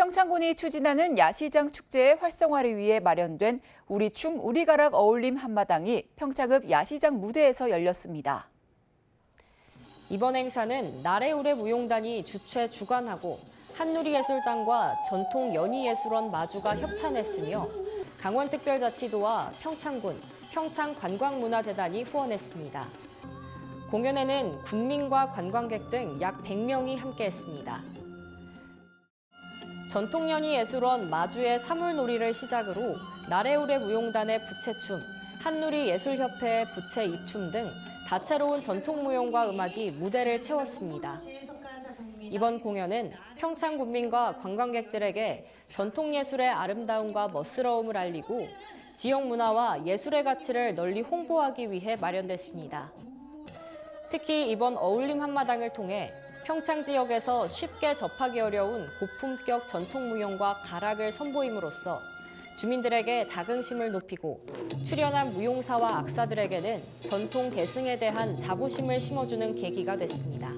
평창군이 추진하는 야시장 축제의 활성화를 위해 마련된 우리춤 우리가락 어울림 한마당이 평창읍 야시장 무대에서 열렸습니다. 이번 행사는 나래우레 무용단이 주최 주관하고 한누리예술단과 전통연희예술원 마주가 협찬했으며 강원특별자치도와 평창군, 평창관광문화재단이 후원했습니다. 공연에는 군민과 관광객 등 약 100명이 함께했습니다. 전통연희예술원 마주의 사물놀이를 시작으로 나래우레 무용단의 부채춤, 한누리예술협회의 부채 입춤 등 다채로운 전통무용과 음악이 무대를 채웠습니다. 이번 공연은 평창 군민과 관광객들에게 전통예술의 아름다움과 멋스러움을 알리고 지역 문화와 예술의 가치를 널리 홍보하기 위해 마련됐습니다. 특히 이번 어울림 한마당을 통해 평창 지역에서 쉽게 접하기 어려운 고품격 전통무용과 가락을 선보임으로써 주민들에게 자긍심을 높이고 출연한 무용사와 악사들에게는 전통 계승에 대한 자부심을 심어주는 계기가 됐습니다.